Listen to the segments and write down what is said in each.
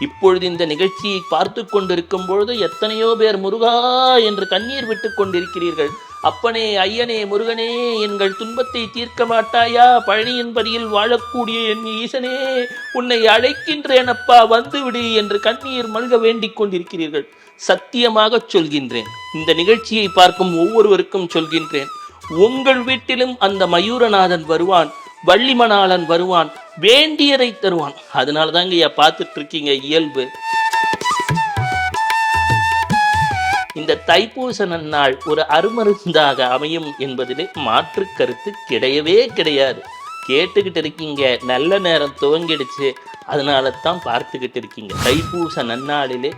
இப்பொழுது இந்த நிகழ்ச்சியை பார்த்து கொண்டிருக்கும் பொழுது எத்தனையோ பேர் முருகா என்று கண்ணீர் விட்டு கொண்டிருக்கிறீர்கள். அப்பனே ஐயனே முருகனே எங்கள் துன்பத்தை தீர்க்க மாட்டாயா? பழனியின் பதியில் வாழக்கூடிய என் ஈசனே உன்னை அழைக்கின்றேன் அப்பா வந்துவிடு என்று கண்ணீர் மல்க வேண்டிக் கொண்டிருக்கிறீர்கள். சத்தியமாக சொல்கின்றேன். இந்த நிகழ்ச்சியை பார்க்கும் ஒவ்வொருவருக்கும் சொல்கின்றேன். உங்கள் வீட்டிலும் அந்த மயூரநாதன் வருவான். வள்ளிமணாளன் வருவான் வேண்டியதை தருவான். அதனால தாங்க ஐயா பார்த்துட்டு இருக்கீங்க இயல்பு. இந்த தைப்பூச நன்னாள் ஒரு அருமருந்தாக அமையும் என்பதிலே மாற்று கருத்து கிடையவே கிடையாது. கேட்டுக்கிட்டு இருக்கீங்க நல்ல நேரம் துவங்கிடுச்சு அதனால தான் பார்த்துக்கிட்டு இருக்கீங்க. தைப்பூச நன்னாளிலே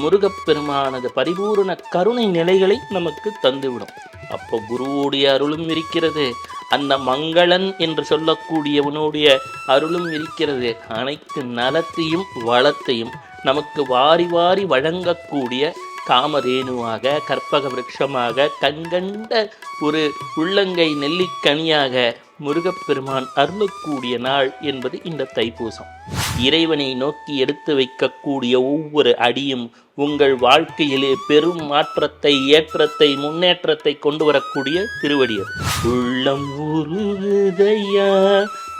முருகப்பெருமானது பரிபூரண கருணை நிலைகளை நமக்கு தந்துவிடும். அப்போ குருவுடைய அருளும் இருக்கிறது அந்த மங்களன் என்று சொல்லக்கூடியவனுடைய அருளும் இருக்கிறது. அனைத்து நலத்தையும் வளத்தையும் நமக்கு வாரி வாரி வழங்கக்கூடிய காமதேனுவாக கற்பக விருட்சமாக கண்கண்ட ஒரு உள்ளங்கை நெல்லிக்கனியாக முருகப்பெருமான் அருளக்கூடிய நாள் என்பது இந்த தைப்பூசம். இறைவனை நோக்கி எடுத்து வைக்கக்கூடிய ஒவ்வொரு அடியும் உங்கள் வாழ்க்கையிலே பெரும் மாற்றத்தை ஏற்றத்தை முன்னேற்றத்தை கொண்டு வரக்கூடிய திருவடியர் உள்ளம் முருகையா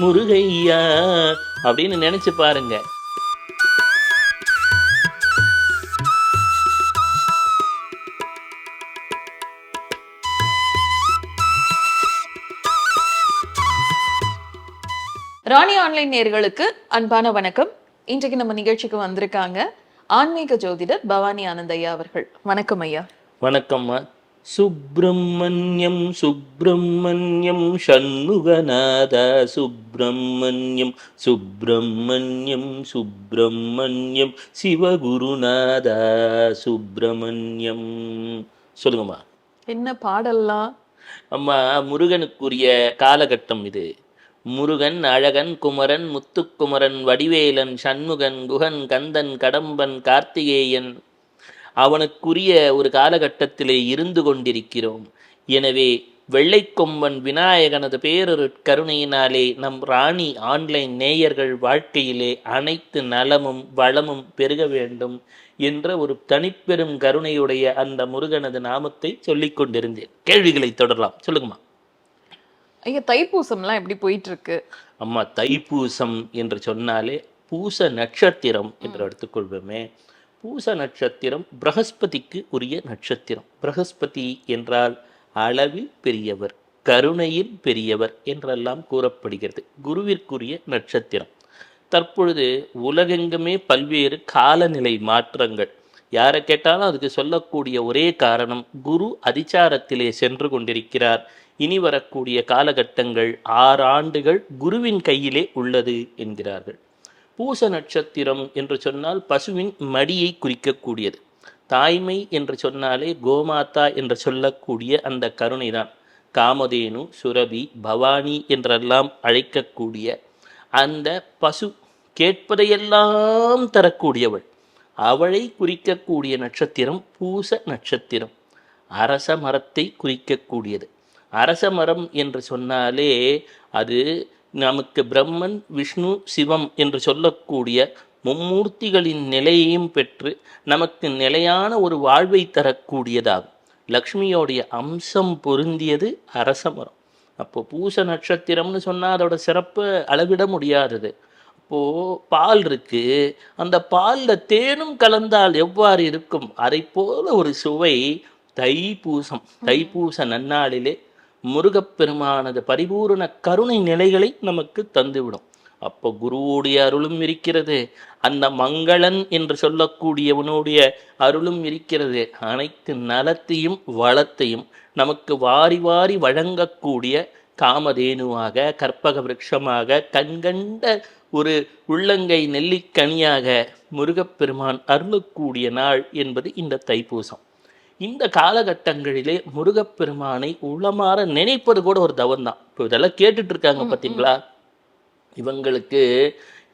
முருகையா அப்படின்னு நினைச்சு பாருங்க. ராணி ஆன்லைன் நேர்களுக்கு அன்பான வணக்கம். இன்றைக்கு நம்ம நிகழ்ச்சிக்கு வந்திருக்காங்க ஆன்மீக ஜோதிடர் பவானி ஆனந்தையா அவர்கள். வணக்கம் ஐயா. வணக்கம்மா சுப்பிரமணியம் சுப்பிரமணியம் ஷண்முகநாத சுப்பிரமணியம் சுப்பிரமணியம் சுப்பிரமணியம் சிவகுருநாத சுப்பிரமணியம் சொல்லுங்கம்மா. என்ன பாடல்லாம்? அம்மா முருகனுக்குரிய காலகட்டம் இது. முருகன் அழகன் குமரன் முத்துக்குமரன் வடிவேலன் சண்முகன் குகன் கந்தன் கடம்பன் கார்த்திகேயன். அவனுக்குரிய ஒரு காலகட்டத்திலே இருந்து கொண்டிருக்கிறோம். எனவே வெள்ளைக்கொம்பன் விநாயகனது பேரொரு கருணையினாலே நம் ராணி ஆன்லைன் நேயர்கள் வாழ்க்கையிலே அனைத்து நலமும் வளமும் பெருக வேண்டும் என்ற ஒரு தனிப்பெரும் கருணையுடைய அந்த முருகனது நாமத்தை சொல்லிக் கொண்டிருந்தேன். கேள்விகளை தொடரலாம். சொல்லுங்கம்மா. ஐயா தைப்பூசம்லாம் எப்படி போயிட்டு இருக்கு அம்மா தைப்பூசம் என்று சொன்னாலே பூச நட்சத்திரம் என்று எடுத்துக்கொள்வோமே. பூச நட்சத்திரம் பிரகஸ்பதிக்கு உரிய நட்சத்திரம். பிரகஸ்பதி என்றால் அளவில் பெரியவர் கருணையில் பெரியவர் என்றெல்லாம் கூறப்படுகிறது. குருவிற்குரிய நட்சத்திரம். தற்பொழுது உலகெங்குமே பல்வேறு காலநிலை மாற்றங்கள். யாரை கேட்டாலும் அதுக்கு சொல்லக்கூடிய ஒரே காரணம் குரு அதிச்சாரத்திலே சென்று கொண்டிருக்கிறார். இனி வரக்கூடிய காலகட்டங்கள் ஆறு ஆண்டுகள் குருவின் கையிலே உள்ளது என்கிறார்கள். பூச நட்சத்திரம் என்று சொன்னால் பசுவின் மடியை குறிக்கக்கூடியது. தாய்மை என்று சொன்னாலே கோமாதா என்று சொல்லக்கூடிய அந்த கருணைதான். காமதேனு சுரபி பவானி என்றெல்லாம் அழைக்கக்கூடிய அந்த பசு கேட்பதையெல்லாம் தரக்கூடியவள். அவளை குறிக்கக்கூடிய நட்சத்திரம் பூச நட்சத்திரம். அரச மரத்தை குறிக்கக்கூடியது. அரச மரம் என்று சொன்னாலே அது நமக்கு பிரம்மன் விஷ்ணு சிவம் என்று சொல்லக்கூடிய மும்மூர்த்திகளின் நிலையையும் பெற்று நமக்கு நிலையான ஒரு வாழ்வை தரக்கூடியதாகும். லக்ஷ்மியோடைய அம்சம் பொருந்தியது அரச மரம் அப்போ பூச நட்சத்திரம்னு சொன்னால் அதோட சிறப்பை அளவிட முடியாதது. அப்போது பால் இருக்கு. அந்த பாலில் தேனும் கலந்தால் எவ்வாறு இருக்கும்? அதை போல ஒரு சுவை தைப்பூசம். தைப்பூச நன்னாளிலே முருகப்பெருமானது பரிபூரண கருணை நிலைகளை நமக்கு தந்துவிடும். அப்போ குருவுடைய அருளும் இருக்கிறது அந்த மங்களன் என்று சொல்லக்கூடியவனுடைய அருளும் இருக்கிறது. அனைத்து நலத்தையும் வளத்தையும் நமக்கு வாரி வாரி வழங்கக்கூடிய காமதேனுவாக கற்பக விருட்சமாக கண்கண்ட ஒரு உள்ளங்கை நெல்லிக்கனியாக முருகப்பெருமான் அருளக்கூடிய நாள் என்பது இந்த தைப்பூசம். இந்த காலகட்டங்களிலே முருகப்பெருமானை உளமாற நினைப்பது கூட ஒரு தவம் தான் இப்போ இதெல்லாம் கேட்டுட்டு இருக்காங்க பார்த்தீங்களா இவங்களுக்கு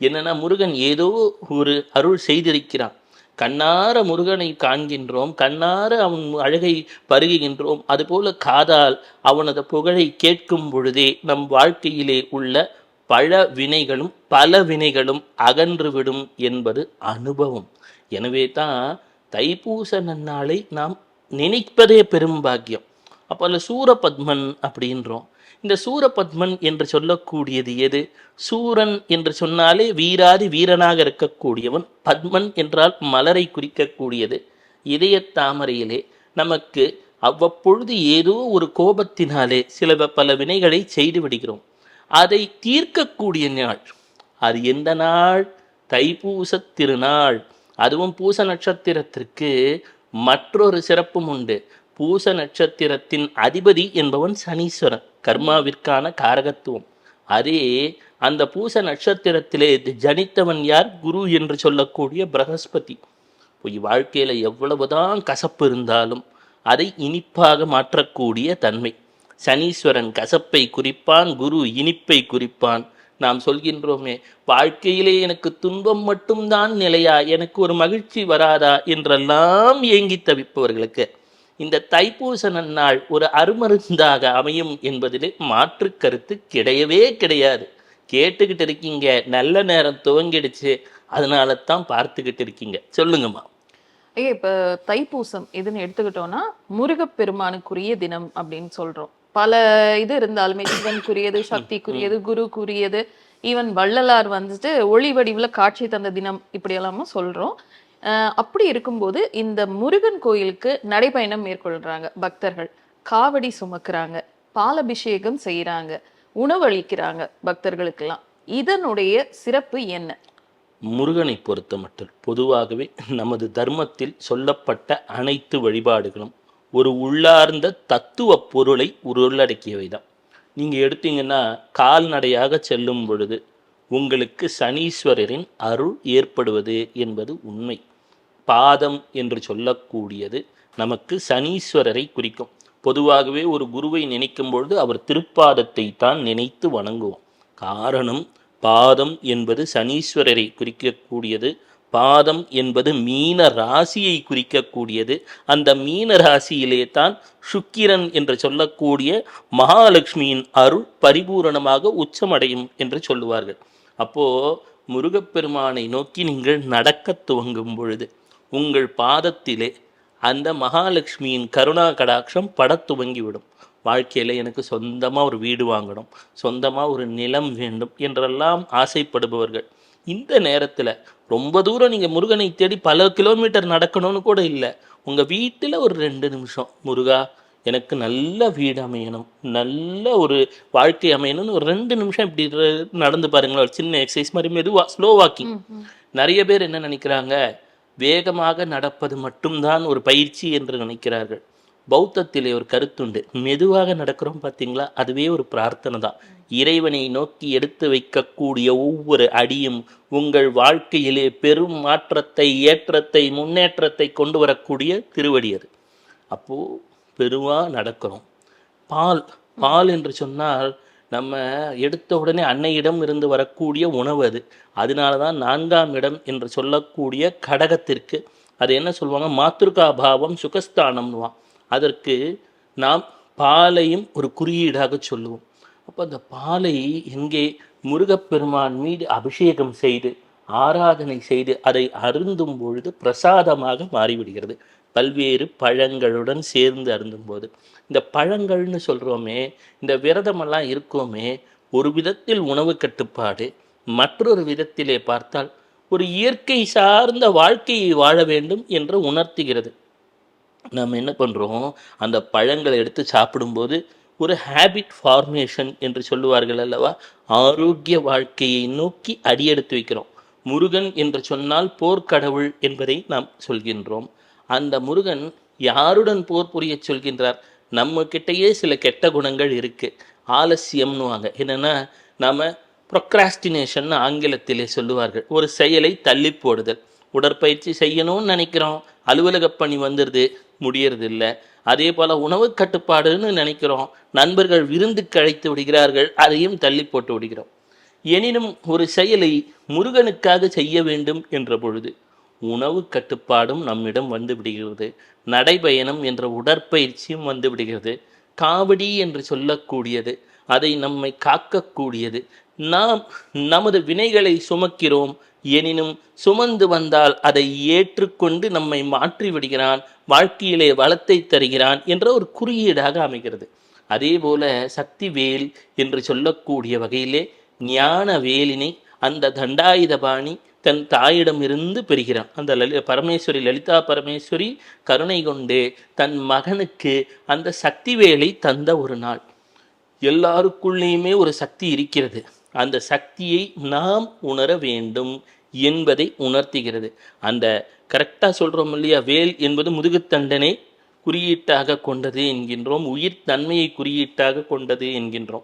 என்னன்னா முருகன் ஏதோ ஒரு அருள் செய்திருக்கிறான். கண்ணார முருகனை காண்கின்றோம் கண்ணார அவன் அழகை பருகுகின்றோம். அதுபோல காதால் அவனது புகழை கேட்கும் பொழுதே நம் வாழ்க்கையிலே உள்ள பல வினைகளும் பல வினைகளும் அகன்றுவிடும் என்பது அனுபவம். எனவே தான் தைப்பூச நன்னாளை நாம் நினைப்பதே பெரும் பாக்கியம். அப்போ அதில் சூரபத்மன் அப்படின்றோம். இந்த சூரபத்மன் என்று சொல்லக்கூடியது எது? சூரன் என்று சொன்னாலே வீராதி வீரனாக இருக்கக்கூடியவன் பத்மன் என்றால் மலரை குறிக்கக்கூடியது. இதய தாமரையிலே நமக்கு அவ்வப்பொழுது ஏதோ ஒரு கோபத்தினாலே சில பல வினைகளை செய்து விடுகிறோம். அதை தீர்க்கக்கூடிய நாள். அது எந்த நாள்? தைப்பூச திருநாள். அதுவும் பூச நட்சத்திரத்திற்கு மற்றொரு சிறப்பும் உண்டு. பூச நட்சத்திரத்தின் அதிபதி என்பவன் சனீஸ்வரன் கர்மாவிற்கான காரகத்துவம். அதே அந்த பூச நட்சத்திரத்திலே ஜனித்தவன் யார்? குரு என்று சொல்லக்கூடிய பிரகஸ்பதி. பொய் வாழ்க்கையில் எவ்வளவுதான் கசப்பு இருந்தாலும் அதை இனிப்பாக மாற்றக்கூடிய தன்மை. சனீஸ்வரன் கசப்பை குறிப்பான் குரு இனிப்பை குறிப்பான். நாம் சொல்கின்றோமே வாழ்க்கையிலே எனக்கு துன்பம் மட்டும்தான் நிலையா? எனக்கு ஒரு மகிழ்ச்சி வராதா? என்றெல்லாம் ஏங்கி தவிப்பவர்களுக்கு இந்த தைப்பூச நன்னாள் ஒரு அருமருந்தாக அமையும் என்பதிலே மாற்று கருத்து கிடையவே கிடையாது. கேட்டுக்கிட்டு இருக்கீங்க நல்ல நேரம் துவங்கிடுச்சு அதனால தான் பார்த்துக்கிட்டு இருக்கீங்க. சொல்லுங்கம்மா. ஐயா இப்போ தைப்பூசம் இதுன்னு எடுத்துக்கிட்டோம்னா முருகப்பெருமானுக்குரிய தினம் அப்படின்னு சொல்கிறோம் பல இது இருந்தாலுமே சிவனுக்குரியது சக்திக்குரியது குருக்குரியது ஈவன் வள்ளலார் வந்துட்டு ஒளி வடிவுல காட்சி தந்த தினம் இப்படி எல்லாமும் சொல்றோம். அஹ் அப்படி இருக்கும்போது இந்த முருகன் கோயிலுக்கு நடைபயணம் மேற்கொள்றாங்க பக்தர்கள். காவடி சுமக்குறாங்க பாலபிஷேகம் செய்யறாங்க உணவளிக்கிறாங்க பக்தர்களுக்கெல்லாம். இதனுடைய சிறப்பு என்ன? முருகனை பொறுத்த மட்டும் பொதுவாகவே நமது தர்மத்தில் சொல்லப்பட்ட அனைத்து வழிபாடுகளும் ஒரு உள்ளார்ந்த தத்துவ பொருளை உள்ளடக்கியவை தான் நீங்கள் எடுத்தீங்கன்னா கால்நடையாக செல்லும் பொழுது உங்களுக்கு சனீஸ்வரரின் அருள் ஏற்படுவது என்பது உண்மை. பாதம் என்று சொல்லக்கூடியது நமக்கு சனீஸ்வரரை குறிக்கும். பொதுவாகவே ஒரு குருவை நினைக்கும் பொழுது அவர் திருப்பாதத்தை தான் நினைத்து வணங்குவோம். காரணம் பாதம் என்பது சனீஸ்வரரை குறிக்கக்கூடியது பாதம் என்பது மீன ராசியை குறிக்கக்கூடியது. அந்த மீன ராசியிலே தான் சுக்கிரன் என்று சொல்லக்கூடிய மகாலட்சுமியின் அருள் பரிபூரணமாக உச்சமடையும் என்று சொல்லுவார்கள். அப்போ முருகப்பெருமானை நோக்கி நீங்கள் நடக்கத் துவங்கும் பொழுது உங்கள் பாதத்திலே அந்த மகாலட்சுமியின் கருணா கடாட்சம் படத் துவங்கிவிடும். வாழ்க்கையில் எனக்கு சொந்தமாக ஒரு வீடு வாங்கணும் சொந்தமாக ஒரு நிலம் வேண்டும் என்றெல்லாம் ஆசைப்படுபவர்கள். இந்த நேரத்தில் ரொம்ப தூரம் நீங்கள் முருகனை தேடி பல கிலோமீட்டர் நடக்கணும்னு கூட இல்லை. உங்கள் வீட்டில் ஒரு ரெண்டு நிமிஷம். முருகா எனக்கு நல்ல வீடு அமையணும். நல்ல ஒரு வாழ்க்கை அமையணும்னு ஒரு ரெண்டு நிமிஷம் இப்படி நடந்து பாருங்களேன். ஒரு சின்ன எக்ஸசைஸ் மாதிரி மெதுவாக ஸ்லோ வாக்கிங் நிறைய பேர் என்ன நினைக்கிறாங்க? வேகமாக நடப்பது மட்டும்தான் ஒரு பயிற்சி என்று நினைக்கிறார்கள். பௌத்தத்திலே ஒரு கருத்துண்டு. மெதுவாக நடக்கிறோம் பார்த்தீங்களா அதுவே ஒரு பிரார்த்தனை தான் இறைவனை நோக்கி எடுத்து வைக்கக்கூடிய ஒவ்வொரு அடியும் உங்கள் வாழ்க்கையிலே பெரும் மாற்றத்தை ஏற்றத்தை முன்னேற்றத்தை கொண்டு வரக்கூடிய திருவடி அது. அப்போது பெருவாக நடக்கிறோம். பால் பால் என்று சொன்னால் நம்ம எடுத்த உடனே அன்னையிடம் இருந்து வரக்கூடிய உணவு அது. அதனால தான் நான்காம் இடம் என்று சொல்லக்கூடிய கடகத்திற்கு. அது என்ன சொல்லுவாங்க? மாத்திருக்கா பாவம் சுகஸ்தானம்னுவான். அதற்கு நாம் பாலையும் ஒரு குறியீடாக சொல்லுவோம். அப்போ அந்த பாலை எங்கே முருகப்பெருமான் மீது அபிஷேகம் செய்து ஆராதனை செய்து அதை அருந்தும் பொழுது பிரசாதமாக மாறிவிடுகிறது. பல்வேறு பழங்களுடன் சேர்ந்து அருந்தும்போது. இந்த பழங்கள்னு சொல்கிறோமே இந்த விரதமெல்லாம் இருக்கோமே ஒரு விதத்தில் உணவு கட்டுப்பாடு மற்றொரு விதத்திலே பார்த்தால் ஒரு இயற்கை சார்ந்த வாழ்க்கையை வாழ வேண்டும் என்று உணர்த்துகிறது. நம்ம என்ன பண்ணுறோம் அந்த பழங்களை எடுத்து சாப்பிடும்போது ஒரு ஹேபிட் ஃபார்மேஷன் என்று சொல்லுவார்கள் அல்லவா? ஆரோக்கிய வாழ்க்கையை நோக்கி அடியெடுத்து வைக்கிறோம். முருகன் என்று சொன்னால் போர்க்கடவுள் என்பதை நாம் சொல்கின்றோம். அந்த முருகன் யாருடன் போர் புரிய சொல்கின்றார்? நம்ம கிட்டேயே சில கெட்ட குணங்கள் இருக்குது ஆலசியம்னுவாங்க. என்னென்னா நாம் ப்ரொக்ராஸ்டினேஷன் ஆங்கிலத்திலே சொல்லுவார்கள். ஒரு செயலை தள்ளி போடுதல். உடற்பயிற்சி செய்யணும்னு நினைக்கிறோம். அலுவலக பணி வந்துடுது முடியறதில்லை. அதே போல் உணவு கட்டுப்பாடுன்னு நினைக்கிறோம். நண்பர்கள் விருந்துக்கு அழைத்து விடுகிறார்கள் அதையும் தள்ளி போட்டு விடுகிறோம். எனினும் ஒரு செயலை முருகனுக்காக செய்ய வேண்டும் என்ற பொழுது உணவு கட்டுப்பாடும் நம்மிடம் வந்து விடுகிறது. நடைபயணம் என்ற உடற்பயிற்சியும் வந்து விடுகிறது. காவடி என்று சொல்லக்கூடியது அதை நம்மை காக்கக்கூடியது. நாம் நமது வினைகளை சுமக்கிறோம் எனினும் சுமந்து வந்தால் அதை ஏற்றுக்கொண்டு நம்மை மாற்றி விடுகிறான் வாழ்க்கையிலே வளத்தை தருகிறான் என்ற ஒரு குறியீடாக அமைகிறது. அதே போல சக்தி வேல் என்று சொல்லக்கூடிய வகையிலே ஞான வேலினை அந்த தண்டாயுதபாணி தன் தாயிடமிருந்து பெறுகிறான். அந்த லலி பரமேஸ்வரி லலிதா பரமேஸ்வரி கருணை கொண்டு தன் மகனுக்கு அந்த சக்தி வேலை தந்த ஒரு நாள். எல்லாருக்குள்ளேயுமே ஒரு சக்தி இருக்கிறது. அந்த சக்தியை நாம் உணர வேண்டும் என்பதை உணர்த்துகிறது. அந்த கரெக்டாக சொல்கிறோம் இல்லையா? வேல் என்பது முதுகுத்தண்டனை குறியீட்டாக கொண்டது என்கின்றோம். உயிர் தன்மையை குறியீட்டாக கொண்டது என்கின்றோம்.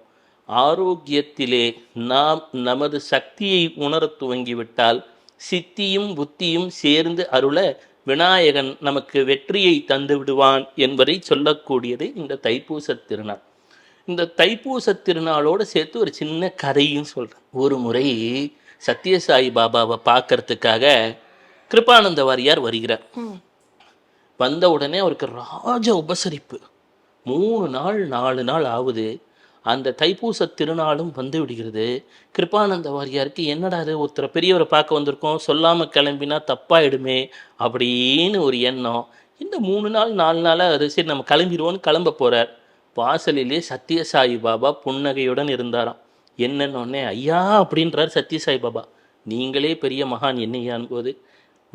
ஆரோக்கியத்திலே நாம் நமது சக்தியை உணரத் துவங்கிவிட்டால் சித்தியும் புத்தியும் சேர்ந்து அருள விநாயகன் நமக்கு வெற்றியை தந்து விடுவான் என்பதை சொல்லக்கூடியது இந்த தைப்பூசத் திருநாள். இந்த தைப்பூச திருநாளோட சேர்த்து ஒரு சின்ன கதையும் சொல்கிறேன் ஒரு முறை சத்யசாயி பாபாவை பார்க்கறதுக்காக கிருபானந்த வாரியார் வருகிறார். வந்த உடனே அவருக்கு ராஜ உபசரிப்பு. மூணு நாள் நாலு நாள் ஆகுது. அந்த தைப்பூச திருநாளும் வந்து விடுகிறது. கிருபானந்த வாரியாருக்கு என்னடா இது ஒருத்தரை பெரியவரை பார்க்க வந்திருக்கோம் சொல்லாமல் கிளம்பினா தப்பாயிடுமே அப்படின்னு ஒரு எண்ணம். இந்த மூணு நாள் நாலு நாளாக அது சரி நம்ம கிளம்பிடுவோன்னு கிளம்ப போகிறார் வாசலிலே சத்யசாயி பாபா புன்னகையுடன் இருந்தாராம். என்னன்னொன்னே ஐயா அப்படின்றார் சத்யசாயி பாபா. நீங்களே பெரிய மகான் என்னையான் போது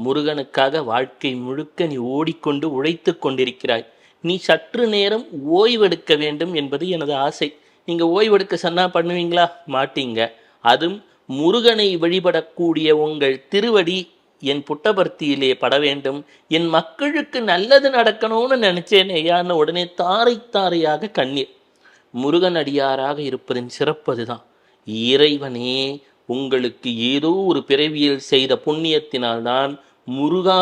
முருகனுக்காக வாழ்க்கை முழுக்க நீ ஓடிக்கொண்டு உழைத்து கொண்டிருக்கிறாய். நீ சற்று நேரம் ஓய்வெடுக்க வேண்டும் என்பது எனது ஆசை. நீங்க ஓய்வெடுக்க சொன்னா பண்ணுவீங்களா? மாட்டீங்க. அதுவும் முருகனை வழிபடக்கூடிய உங்கள் திருவடி என் புட்டபர்த்தியிலே பட வேண்டும் என் மக்களுக்கு நல்லது நடக்கணும்னு நினைச்சேன் ஐயான்னு உடனே தாரை தாரையாக கண்ணீர். முருகன் அடியாராக இருப்பதின் சிறப்பு அதுதான். இறைவனே உங்களுக்கு ஏதோ ஒரு பிறவியில் செய்த புண்ணியத்தினால்தான் முருகா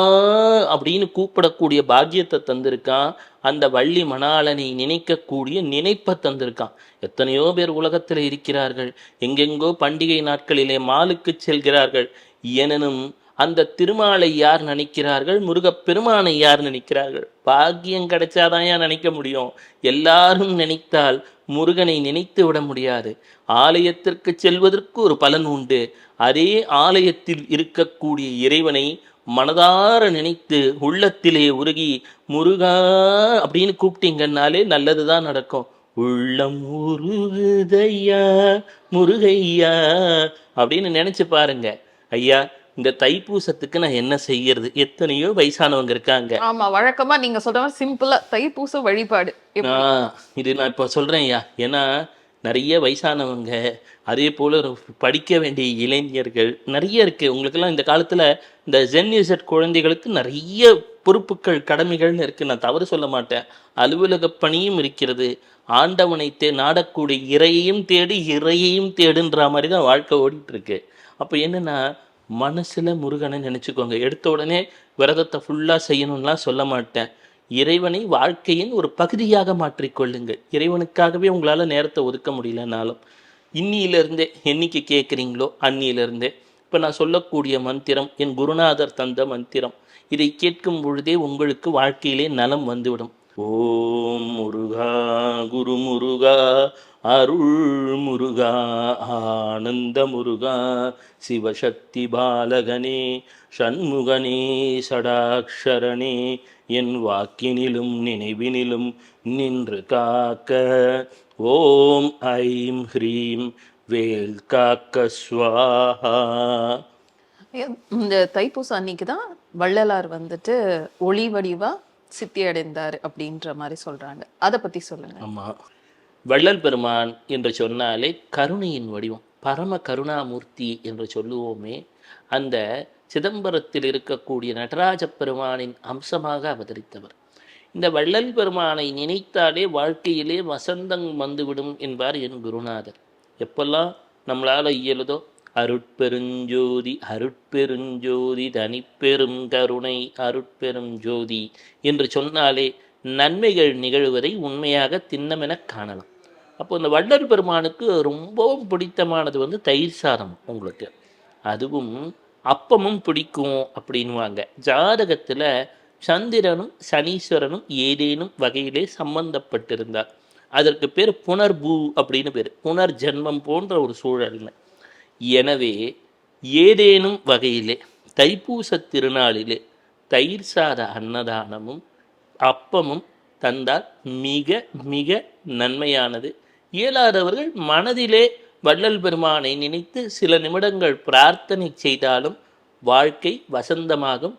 அப்படின்னு கூப்பிடக்கூடிய பாக்கியத்தை தந்திருக்கான். அந்த வள்ளி மணாளனை நினைக்கக்கூடிய நினைப்பை தந்திருக்கான். எத்தனையோ பேர் உலகத்தில் இருக்கிறார்கள். எங்கெங்கோ பண்டிகை நாட்களிலே மாலுக்கு செல்கிறார்கள். எனினும் அந்த திருமாலை யார் நினைக்கிறார்கள்? முருகப் பெருமானை யார் நினைக்கிறார்கள்? பாக்கியம் கிடைச்சாதான் நினைக்க முடியும்? எல்லாரும் நினைத்தால் முருகனை நினைத்து விட முடியாது. ஆலயத்திற்கு செல்வதற்கு ஒரு பலன் உண்டு. அதே ஆலயத்தில் இருக்கக்கூடிய இறைவனை மனதார நினைத்து உள்ளத்திலே உருகி முருகா அப்படின்னு கூப்பிட்டீங்கன்னாலே நல்லதுதான் நடக்கும். உள்ளம் உருகுதையா முருகையா அப்படின்னு நினைச்சு பாருங்க. ஐயா இந்த தைப்பூசத்துக்கு நான் என்ன செய்யறது? எத்தனையோ வயசானவங்க இருக்காங்க. ஆமா வழக்கமா நீங்க சொல்ற மாதிரி சிம்பிளா தைப்பூச வழிபாடு? ஆ, இது நான் இப்போ சொல்கிறேன் ஐயா. ஏன்னா நிறைய வயசானவங்க அதே போல் படிக்க வேண்டிய இளைஞர்கள் நிறைய இருக்குது உங்களுக்கெல்லாம் இந்த காலத்தில் இந்த ஜென் இசட் குழந்தைகளுக்கு நிறைய பொறுப்புகள் கடமைகள்னு இருக்குது நான் தவறு சொல்ல மாட்டேன். அலுவலக பணியும் இருக்கிறது. ஆண்டவனை தே நாடக்கூடிய இறையையும் தேடி இறையையும் தேடுன்ற மாதிரி தான் வாழ்க்கை ஓடிட்டு இருக்கு. அப்போ என்னன்னா மனசில் முருகனை நினச்சிக்கோங்க. எடுத்த உடனே விரதத்தை ஃபுல்லாக செய்யணும்லாம் சொல்ல மாட்டேன். இறைவனை வாழ்க்கையின் ஒரு பகுதியாக மாற்றிக்கொள்ளுங்கள் இறைவனுக்காகவே உங்களால் நேரத்தை ஒதுக்க முடியலனாலும். இன்னியிலிருந்தே என்னைக்கு கேட்குறீங்களோ அன்னியிலிருந்தே. இப்போ நான் சொல்லக்கூடிய மந்திரம் என் குருநாதர் தந்த மந்திரம். இதை கேட்கும் பொழுதே உங்களுக்கு வாழ்க்கையிலே நலம் வந்துவிடும். ஓம் முருகா குரு முருகா அருள் முருகா ஆனந்த முருகா சிவசக்தி பாலகனே சண்முகனே சடாக்ஷரனே என் வாக்கினிலும் நினைவினிலும் நின்று காக்க. ஓம் ஐம் ஹ்ரீம் வேல் காக்க ஸ்வாஹா. இந்த தைப்பூசம் அன்னைக்கு தான் வள்ளலார் வந்துட்டு ஒளி வடிவா சித்தி அடைந்தார் அப்படின்ற மாதிரி சொல்றாங்க. அதை பத்தி சொல்லுங்க. ஆமா. வள்ளல் பெருமான் என்று சொன்னாலே கருணையின் வடிவம் பரம கருணாமூர்த்தி என்று சொல்லுவோமே அந்த சிதம்பரத்தில் இருக்கக்கூடிய நடராஜ பெருமானின் அம்சமாக அவதரித்தவர். இந்த வள்ளல் பெருமானை நினைத்தாலே வாழ்க்கையிலே வசந்தம் வந்துவிடும் என்பார் என் குருநாதர். எப்பெல்லாம் நம்மளால இயலுதோ அருட்பெருஞ்சோதி அருட்பெருஞ்சோதி தனிப்பெரும் கருணை அருட்பெரும் ஜோதி என்று சொன்னாலே நன்மைகள் நிகழ்வதை உண்மையாக திண்ணமென காணலாம். அப்போ இந்த வள்ளல் பெருமானுக்கு ரொம்பவும் பிடித்தமானது வந்து தயிர் சாதம் உங்களுக்கு. அதுவும் அப்பமும் பிடிக்கும் அப்படின்வாங்க. ஜாதகத்தில் சந்திரனும் சனீஸ்வரனும் ஏதேனும் வகையிலே சம்பந்தப்பட்டிருந்தார் அதற்கு பேர் புனர்பூ அப்படின்னு பேர். புனர் ஜென்மம் போன்ற ஒரு சூழல்னு. எனவே ஏதேனும் வகையிலே தைப்பூச திருநாளிலே தயிர் சாத அன்னதானமும் அப்பமும் தந்தால் மிக மிக நன்மையானது. இயலாதவர்கள் மனதிலே வள்ளல் பெருமானை நினைத்து சில நிமிடங்கள் பிரார்த்தனை செய்தாலும் வாழ்க்கை வசந்தமாகும்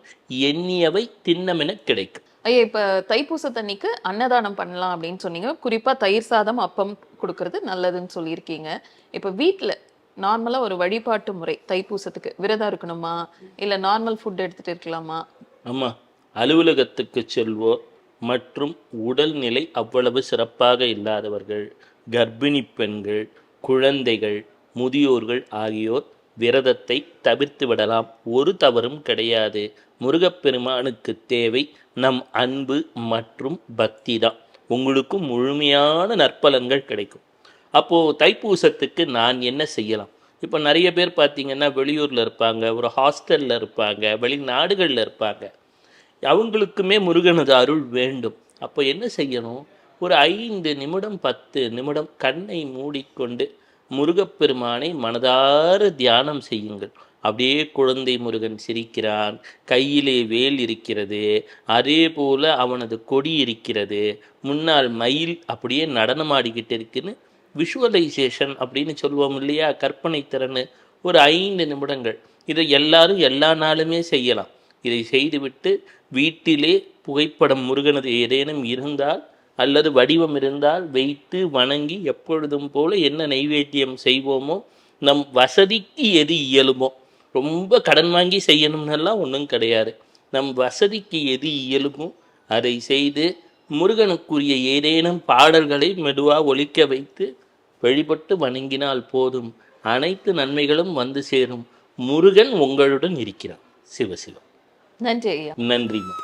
எண்ணியவை திண்ணமென கிடைக்கும். ஐயா இப்ப தைப்பூசத்தன்னைக்கு அன்னதானம் பண்ணலாம் அப்படின்னு சொன்னீங்க. குறிப்பா தயிர் சாதம் அப்பம் கொடுக்கறது நல்லதுன்னு சொல்லியிருக்கீங்க. இப்ப வீட்டில் நார்மலாக ஒரு வழிபாட்டு முறை தைப்பூசத்துக்கு. விரதம் இருக்கணுமா? இல்லை நார்மல் ஃபுட் எடுத்துகிட்டு இருக்கலாமா? ஆமாம் அலுவலகத்துக்கு செல்வோர் மற்றும் உடல்நிலை அவ்வளவு சிறப்பாக இல்லாதவர்கள் கர்ப்பிணி பெண்கள் குழந்தைகள் முதியோர்கள் ஆகியோர் விரதத்தை தவிர்த்து விடலாம். ஒரு தவறும் கிடையாது. முருகப்பெருமானுக்கு தேவை நம் அன்பு மற்றும் பக்தி தான். உங்களுக்கும் முழுமையான நற்பலன்கள் கிடைக்கும். அப்போது தைப்பூசத்துக்கு நான் என்ன செய்யலாம்? இப்போ நிறைய பேர் பார்த்திங்கன்னா வெளியூரில் இருப்பாங்க ஒரு ஹாஸ்டலில் இருப்பாங்க வெளிநாடுகளில் இருப்பாங்க. அவங்களுக்குமே முருகனது அருள் வேண்டும். அப்போ என்ன செய்யணும்? ஒரு ஐந்து நிமிடம் பத்து நிமிடம் கண்ணை மூடிக்கொண்டு முருகப்பெருமானை மனதார தியானம் செய்யுங்கள். அப்படியே குழந்தை முருகன் சிரிக்கிறான். கையிலே வேல் இருக்கிறது. அதே போல் அவனது கொடி இருக்கிறது. முன்னால் மயில் அப்படியே நடனமாடிக்கிட்டு இருக்குன்னு விஷுவலைசேஷன் அப்படின்னு சொல்லுவோம் இல்லையா? கற்பனை திறன் ஒரு ஐந்து நிமிடங்கள். இதை எல்லாரும் எல்லா நாளுமே செய்யலாம். இதை செய்துவிட்டு வீட்டிலே புகைப்படம் முருகனது ஏதேனும் இருந்தால் அல்லது வடிவம் இருந்தால் வைத்து வணங்கி எப்பொழுதும் போல என்ன நைவேத்தியம் செய்வோமோ நம் வசதிக்கு எது இயலுமோ ரொம்ப கடன் வாங்கி செய்யணும்னெல்லாம் ஒன்றும் கிடையாது. நம் வசதிக்கு எது இயலுமோ அதை செய்து முருகனுக்குரிய ஏதேனும் பாடல்களை மெதுவாக ஒலிக்க வைத்து வழிபட்டு வணங்கினால் போதும். அனைத்து நன்மைகளும் வந்து சேரும். முருகன் உங்களுடன் இருக்கிறான். சிவசிவம் நன்றி நன்றிம்மா.